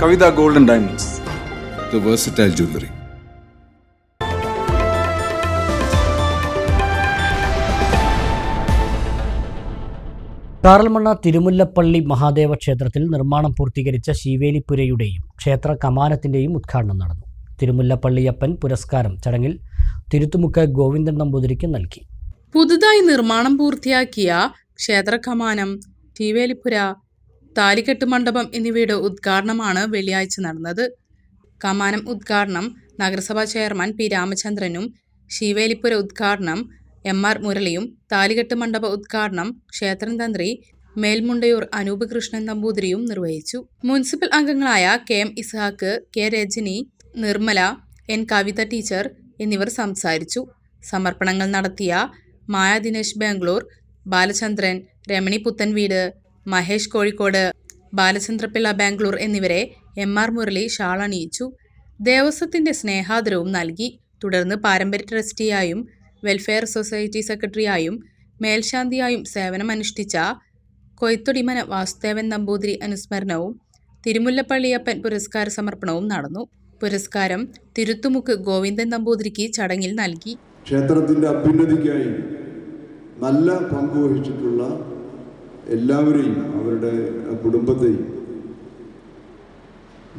Kavitha golden diamonds. The versatile jewelry. Karalmanna Thirumullappally Mahadeva ക്ഷേത്രത്തിൽ നിർമ്മാണം പൂർത്തീകരിച്ച ശീവേലിപ്പുരയുടെയും ക്ഷേത്ര കമാനത്തിന്റെയും ഉദ്ഘാടനം നടന്നു. തിരുമുല്ലപ്പള്ളിയപ്പൻ പുരസ്കാരം ചടങ്ങിൽ തിരുത്തുമുക്ക് ഗോവിന്ദൻ നമ്പൂതിരിക്ക് നൽകി. പുതുതായി നിർമ്മാണം പൂർത്തിയാക്കിയ ക്ഷേത്ര കമാനം ടീവേലിപ്പുര താലികെട്ട് മണ്ഡപം എന്നിവയുടെ ഉദ്ഘാടനമാണ് വെള്ളിയാഴ്ച നടന്നത്. കമാനം ഉദ്ഘാടനം നഗരസഭാ ചെയർമാൻ പി രാമചന്ദ്രനും ശിവേലിപ്പുര ഉദ്ഘാടനം എം ആർ മുരളിയും താലികെട്ട് മണ്ഡപ ഉദ്ഘാടനം ക്ഷേത്രം തന്ത്രി മേൽമുണ്ടയൂർ അനൂപ് കൃഷ്ണൻ നമ്പൂതിരിയും നിർവഹിച്ചു. മുനിസിപ്പൽ അംഗങ്ങളായ K M Ishaq K Rajani Nirmala N Kavitha teacher എന്നിവർ സംസാരിച്ചു. സമർപ്പണങ്ങൾ നടത്തിയ മായ ദിനേശ് ബാംഗ്ലൂർ ബാലചന്ദ്രൻ രമണി പുത്തൻവീട് മഹേഷ് കോഴിക്കോട് ബാലചന്ദ്രപിള്ള ബാംഗ്ലൂർ എന്നിവരെ എം ആർ മുരളി ഷാൾ അണിയിച്ചു ദേവസ്വത്തിന്റെ സ്നേഹാദരവും നൽകി. തുടർന്ന് പാരമ്പര്യ ട്രസ്റ്റിയായും വെൽഫെയർ സൊസൈറ്റി സെക്രട്ടറിയായും മേൽശാന്തിയായും സേവനമനുഷ്ഠിച്ച കൊയ്ത്തൊടിമന വാസുദേവൻ നമ്പൂതിരി അനുസ്മരണവും തിരുമുല്ലപ്പള്ളിയപ്പൻ പുരസ്കാര സമർപ്പണവും നടന്നു. പുരസ്കാരം തിരുത്തുമുക്ക് ഗോവിന്ദൻ നമ്പൂതിരിക്ക് ചടങ്ങിൽ നൽകി. ക്ഷേത്രത്തിന്റെ അഭ്യുന്നതിക്കായി നല്ല പങ്കുവഹിച്ചിട്ടുള്ള എല്ലാവരെയും അവരുടെ കുടുംബത്തെയും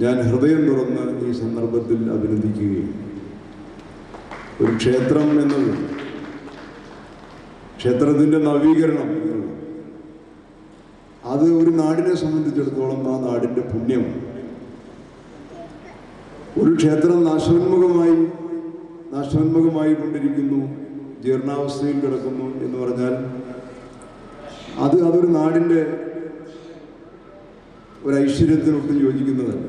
ഞാൻ ഹൃദയം തുറന്ന് ഈ സന്ദർഭത്തിൽ അഭിനന്ദിക്കുകയും. ഒരു ക്ഷേത്രം എന്നത് ക്ഷേത്രത്തിന്റെ നവീകരണം അത് ഒരു നാടിനെ സംബന്ധിച്ചിടത്തോളം ആ നാടിന്റെ പുണ്യമാണ്. ഒരു ക്ഷേത്രം നാശോന്മുഖമായി നാശോന്മുഖമായി കൊണ്ടിരിക്കുന്നു ജീർണാവസ്ഥയിൽ കിടക്കുന്നു എന്ന് പറഞ്ഞാൽ അത് അതൊരു നാടിന്റെ ഒരു ഐശ്വര്യത്തിനൊട്ടും യോജിക്കുന്നതല്ല.